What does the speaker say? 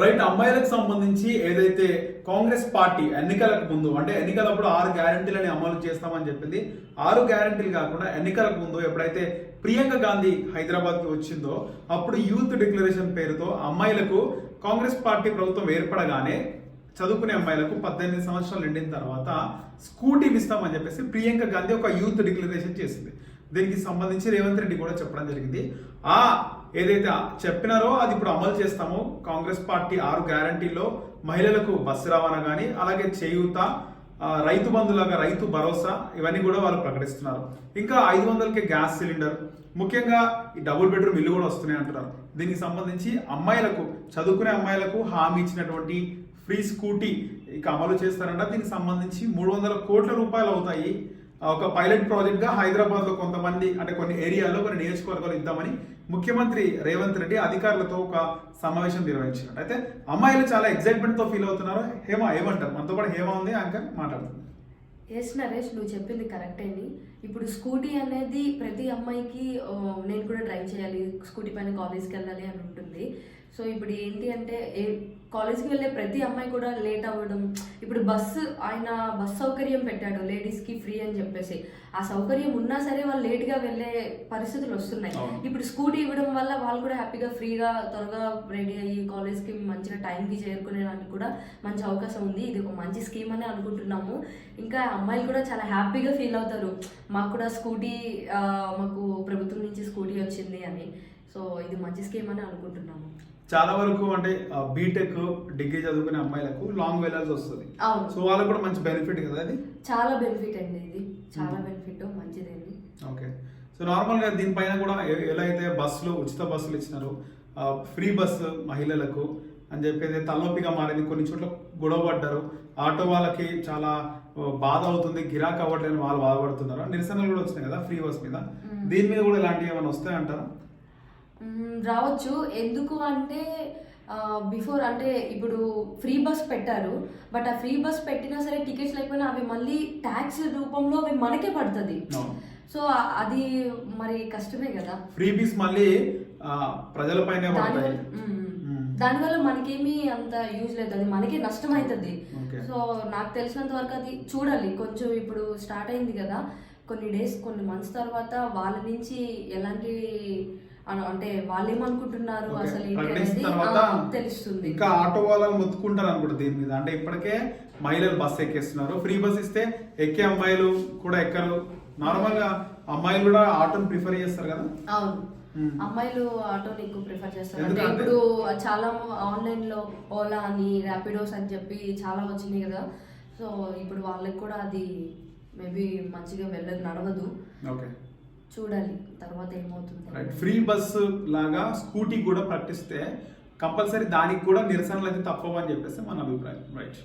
Right అమ్మాయిలకు సంబంధించి ఏదైతే కాంగ్రెస్ పార్టీ ఎన్నికలకు ముందు అంటే ఎన్నికలప్పుడు ఆరు గ్యారంటీలని అమలు చేస్తామని చెప్పింది. ఆరు గ్యారంటీలు కాకుండా ఎన్నికలకు ముందు ఎప్పుడైతే ప్రియాంక గాంధీ హైదరాబాద్కి వచ్చిందో అప్పుడు యూత్ డిక్లరేషన్ పేరుతో అమ్మాయిలకు కాంగ్రెస్ పార్టీ ప్రభుత్వం ఏర్పడగానే చదువుకునే అమ్మాయిలకు పద్దెనిమిది సంవత్సరాలు నిండిన తర్వాత స్కూటీ ఇస్తామని చెప్పేసి ప్రియాంక గాంధీ ఒక యూత్ డిక్లరేషన్ చేసింది. దీనికి సంబంధించి రేవంత్ రెడ్డి కూడా చెప్పడం జరిగింది. ఆ ఏదైతే చెప్పినారో అది ఇప్పుడు అమలు చేస్తామో. కాంగ్రెస్ పార్టీ ఆరు గ్యారంటీల్లో మహిళలకు బస్సు రవాణా కానీ అలాగే చేయూత రైతు బంధులాగా రైతు భరోసా ఇవన్నీ కూడా వాళ్ళు ప్రకటిస్తున్నారు. ఇంకా ఐదు వందలకి గ్యాస్ సిలిండర్ ముఖ్యంగా ఈ డబుల్ బెడ్రూమ్ ఇల్లు కూడా వస్తున్నాయి అంటున్నారు. దీనికి సంబంధించి అమ్మాయిలకు చదువుకునే అమ్మాయిలకు హామీ ఇచ్చినటువంటి ఫ్రీ స్కూటీ ఇక అమలు చేస్తారంట. దీనికి సంబంధించి మూడు వందల కోట్ల రూపాయలు అవుతాయి. ఒక పైలట్ ప్రాజెక్ట్గా హైదరాబాద్లో కొంతమంది అంటే కొన్ని ఏరియాల్లో కొన్ని నియోజకవర్గాలు ఇద్దామని ముఖ్యమంత్రి రేవంత్ రెడ్డి అధికారులతో ఒక సమావేశం నిర్వహించారు. అయితే అమ్మాయిలు చాలా ఎగ్జైట్మెంట్తో ఫీల్ అవుతున్నారు. హేమ ఏమంటారు? మనతో పాటు హేమ ఉంది యాంకర్ మాట్లాడుతుంది ఎస్ నరేష్ నువ్వు చెప్పింది కరెక్టేని ఇప్పుడు స్కూటీ అనేది ప్రతి అమ్మాయికి నేను కూడా డ్రైవ్ చేయాలి స్కూటీ పైన కాలేజ్కి వెళ్ళాలి అని ఉంటుంది. సో ఇప్పుడు ఏంటి అంటే ఏ కాలేజ్కి వెళ్ళే ప్రతి అమ్మాయి కూడా లేట్ అవ్వడం ఇప్పుడు బస్సు ఆయన బస్ సౌకర్యం పెట్టాడు లేడీస్కి ఫ్రీ అని చెప్పేసి. ఆ సౌకర్యం ఉన్నా సరే వాళ్ళు లేట్గా వెళ్ళే పరిస్థితులు వస్తున్నాయి. ఇప్పుడు స్కూటీ ఇవ్వడం వల్ల వాళ్ళు కూడా హ్యాపీగా ఫ్రీగా త్వరగా రెడీ అయ్యి కాలేజ్కి మంచిగా టైంకి చేరుకునేదానికి కూడా మంచి అవకాశం ఉంది. ఇది ఒక మంచి స్కీమ్ అని అనుకుంటున్నాము. ఇంకా అమ్మాయిలు కూడా చాలా హ్యాపీగా ఫీల్ అవుతారు. మాకు కూడా స్కూటీ మాకు ప్రభుత్వం నుంచి స్కూటీ వచ్చింది అని సో ఇది మంచి స్కీమ్ అని అనుకుంటున్నాము. చాలా వరకు అంటే బీటెక్ డిగ్రీ చదువుకునే అమ్మాయిలకు లాంగ్ వెళ్ళాల్సి వస్తుంది. సో వాళ్ళకు కూడా మంచి బెనిఫిట్ కదా అది? చాలా బెనిఫిట్ అండి ఇది. చాలా బెనిఫిట్ మంచిదండి. ఓకే. సో నార్మల్గా దీనిపైన కూడా ఎలా అయితే బస్సులు ఉచిత బస్సులు ఇచ్చినారు ఫ్రీ బస్సు మహిళలకు అని చెప్పేది తలనొప్పిగా మారింది కొన్ని చోట్ల గొడవ పడ్డారు ఆటో వాళ్ళకి చాలా బాధ అవుతుంది గిరాక్ అవ్వట్లేని వాళ్ళు బాధపడుతున్నారు. నిరసనలు కూడా వచ్చినాయి కదా ఫ్రీ బస్ మీద. దీని మీద కూడా ఇలాంటివి ఏమైనా వస్తాయంటారా? రావచ్చు. ఎందుకు అంటే బిఫోర్ అంటే ఇప్పుడు ఫ్రీ బస్ పెట్టారు. బట్ ఆ ఫ్రీ బస్ పెట్టినా సరే టికెట్స్ లేకపోయినా అవి మళ్ళీ ట్యాక్స్ రూపంలో అవి మనకే పడుతుంది. సో అది మరి కష్టమే కదా. ఫ్రీ బీస్ మళ్ళీ ప్రజలపైనే దానివల్ల మనకేమీ అంత యూజ్ లేదు. అది మనకే నష్టం అవుతుంది. సో నాకు తెలిసినంత వరకు అది చూడాలి. కొంచెం ఇప్పుడు స్టార్ట్ అయింది కదా. కొన్ని డేస్ కొన్ని మంత్స్ తర్వాత వాళ్ళ నుంచి ఎలాంటి అంటే వాళ్ళు ఏమనుకుంటున్నారు. అసలు తెలుస్తుంది. ఇంకా ఆటో వాళ్ళు మొత్తుకుంటారు అనుకుంటా దీని మీద. అంటే ఇప్పటికే మహిళలు బస్ ఎక్కేస్తున్నారు. ఫ్రీ బస్ ఇస్తే ఎక్కే అమ్మాయిలు కూడా ఎక్కరు. నార్మల్గా అమ్మాయిలు కూడా ఆటోని ప్రిఫర్ చేస్తారు కదా? అవును. మ్మ్. అమ్మాయిలు ఆటోని ఎక్కువ ప్రిఫర్ చేస్తారు. అంటే ఇప్పుడు చాలా ఆన్లైన్లో ఓలా అని ర్యాపిడోస్ అని చెప్పి చాలా వచ్చినాయి కదా. సో ఇప్పుడు వాళ్ళకి కూడా అది మేబీ మంచిగా వెళ్ళదు నడవదు. ఓకే. చూడాలి. తర్వాత ఏమవుతుంది? రైట్ ఫ్రీ బస్ లాగా స్కూటీ కూడా ప్రకటిస్తే కంపల్సరీ దానికి కూడా నిరసనలు అయితే తప్పవని చెప్పేసి మన అభిప్రాయం. రైట్